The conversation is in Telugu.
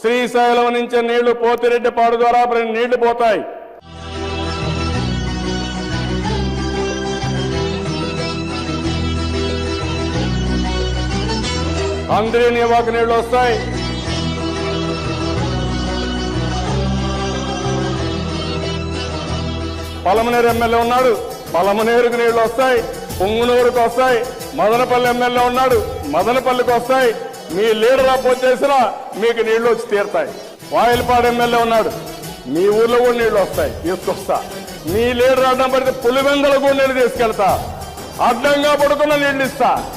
శ్రీశైలం నుంచి నీళ్ళు పోతిరెడ్డిపాడు ద్వారా నీళ్ళు పోతాయి. అందరి నివాక నీళ్ళు వస్తాయి. పలమనేరు ఎమ్మెల్యే ఉన్నాడు. పలమనేరుకు నీళ్ళు వస్తాయి. పొంగునూరుకు వస్తాయి. మదనపల్లి ఎమ్మెల్యే ఉన్నాడు. మదనపల్లికి వస్తాయి. మీ లీడర్ అపోజ్ చేసినా మీకు నీళ్ళు వచ్చి తీరుతాయి. వాయిల్పాడు ఎమ్మెల్యే ఉన్నాడు. మీ ఊర్లో కూడా నీళ్ళు వస్తాయి. తీసుకొస్తా. మీ లీడర్ అడ్డం పడితే పులివెందల కూడా నీళ్ళు తీసుకెళ్తా. అడ్డంగా పడుకున్న నీళ్ళు ఇస్తా.